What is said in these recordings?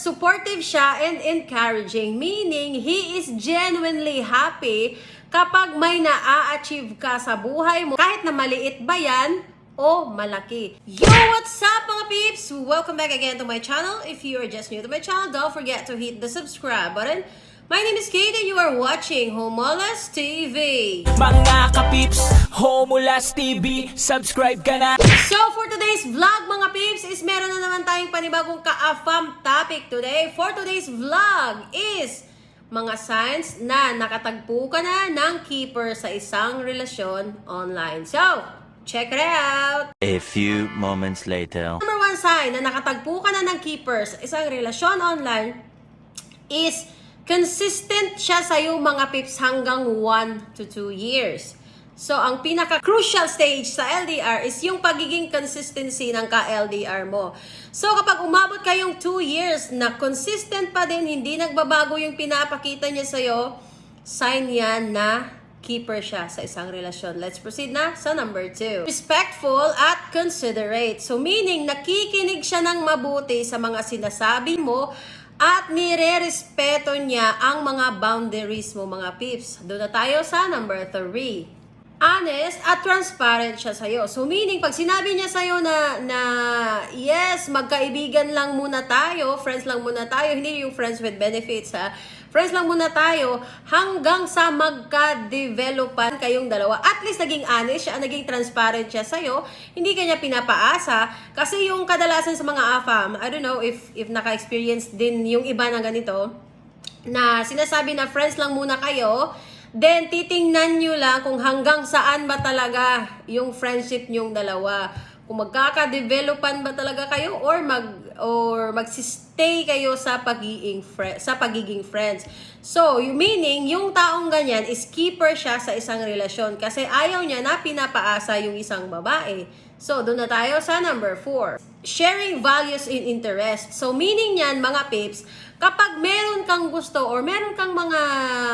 Supportive siya and encouraging, meaning he is genuinely happy kapag may na-achieve ka sa buhay mo, kahit na maliit ba yan o malaki. Yo, what's up mga peeps? Welcome back again to my channel. If you are just new to my channel, don't forget to hit the subscribe button. My name is Kate and you are watching Homolas TV. Mga kapips, Homulas TV, subscribe ka na So for today's vlog mga peeps is meron na naman tayong panibagong ka-afam topic today. For today's vlog is mga signs na nakatagpo ka na ng keeper sa isang relasyon online. So, check it out! A few moments later. Number one sign na nakatagpo ka na ng keeper sa isang relasyon online is consistent siya sa iyo mga pips hanggang 1 to 2 years. So, ang pinaka-crucial stage sa LDR is yung pagiging consistency ng ka-LDR mo. So, kapag umabot kayong 2 years na consistent pa din, hindi nagbabago yung pinapakita niya sa'yo, sign yan na keeper siya sa isang relasyon. Let's proceed na sa number 2. Respectful at considerate. So, meaning, nakikinig siya ng mabuti sa mga sinasabi mo at nire-respeto niya ang mga boundaries mo, mga pips. Doon na tayo sa number 3 honest at transparent siya sa'yo. So meaning, pag sinabi niya sa'yo na, na yes, magkaibigan lang muna tayo, friends lang muna tayo, hindi yung friends with benefits ha, friends lang muna tayo, hanggang sa magka-developan kayong dalawa. At least naging honest siya, naging transparent siya sa'yo, hindi kanya pinapaasa, kasi yung kadalasan sa mga AFAM, I don't know if, if naka-experience din yung iba na ganito, na sinasabi na friends lang muna kayo, then titingnan nyo lang kung hanggang saan ba talaga yung friendship nyong dalawa. Kung magkaka-developan ba talaga kayo or mag or magsistay kayo sa pagiging sa pagiging friends. So, yung meaning, yung taong ganyan is keeper siya sa isang relasyon kasi ayaw niya na pinapaasa yung isang babae. So, doon na tayo sa number 4. Sharing values in interest. So, meaning niyan, mga pips, kapag meron kang gusto or meron kang mga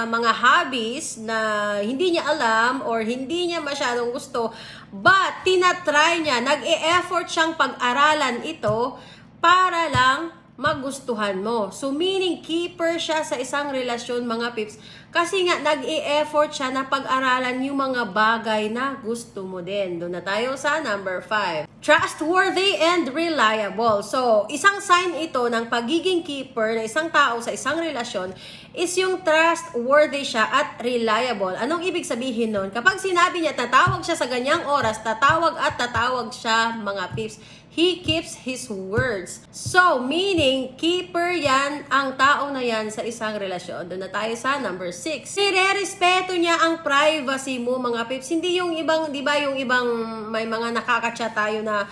mga hobbies na hindi niya alam or hindi niya masyadong gusto, but tinatry niya, nag-e-effort siyang pag-aralan ito para lang magustuhan mo. So, meaning, keeper siya sa isang relasyon, mga pips. Kasi nga, nag-e-effort siya na pag-aralan yung mga bagay na gusto mo din. Doon na tayo sa number 5. Trustworthy and reliable. So, isang sign ito ng pagiging keeper na isang tao sa isang relasyon is yung trustworthy siya at reliable. Anong ibig sabihin nun? Kapag sinabi niya, tatawag siya sa ganyang oras, tatawag at tatawag siya, mga pips. He keeps his words. So, meaning, keeper yan ang tao na yan sa isang relasyon. Doon na tayo sa number 6. Nire-respeto niya ang privacy mo, mga pips. Hindi yung ibang, di ba yung ibang may mga nakakachat tayo na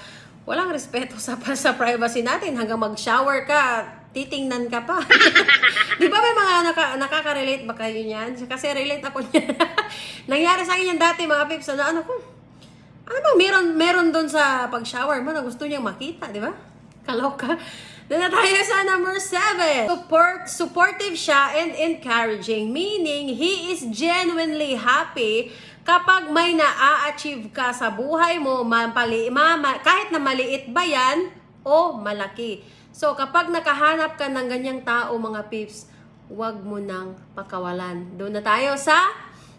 walang respeto sa, sa privacy natin. Hanggang mag-shower ka, titingnan ka pa. di ba may mga naka, nakaka-relate ba kayo niyan? Kasi relate ako niyan. Nangyari sa akin yan dati, mga pips, ano ko, ano meron, meron doon sa pag-shower mo na gusto niyang makita, di ba? Kaloka. Doon na tayo sa number 7. Support, supportive siya and encouraging. Meaning, he is genuinely happy kapag may na-achieve ka sa buhay mo, mapali, mama, kahit na maliit ba yan o malaki. So, kapag nakahanap ka ng ganyang tao, mga pips, huwag mo nang pakawalan. Doon na tayo sa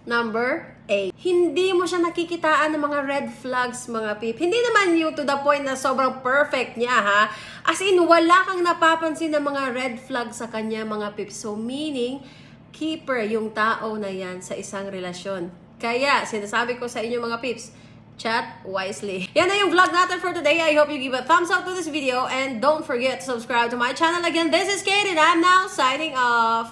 Number 8. Hindi mo siya nakikitaan ng mga red flags, mga pip. Hindi naman yung to the point na sobrang perfect niya, ha? As in, wala kang napapansin ng mga red flags sa kanya, mga pip. So, meaning, keeper yung tao na yan sa isang relasyon. Kaya, sinasabi ko sa inyo, mga pips, chat wisely. Yan na yung vlog natin for today. I hope you give a thumbs up to this video and don't forget to subscribe to my channel again. This is Kate and I'm now signing off.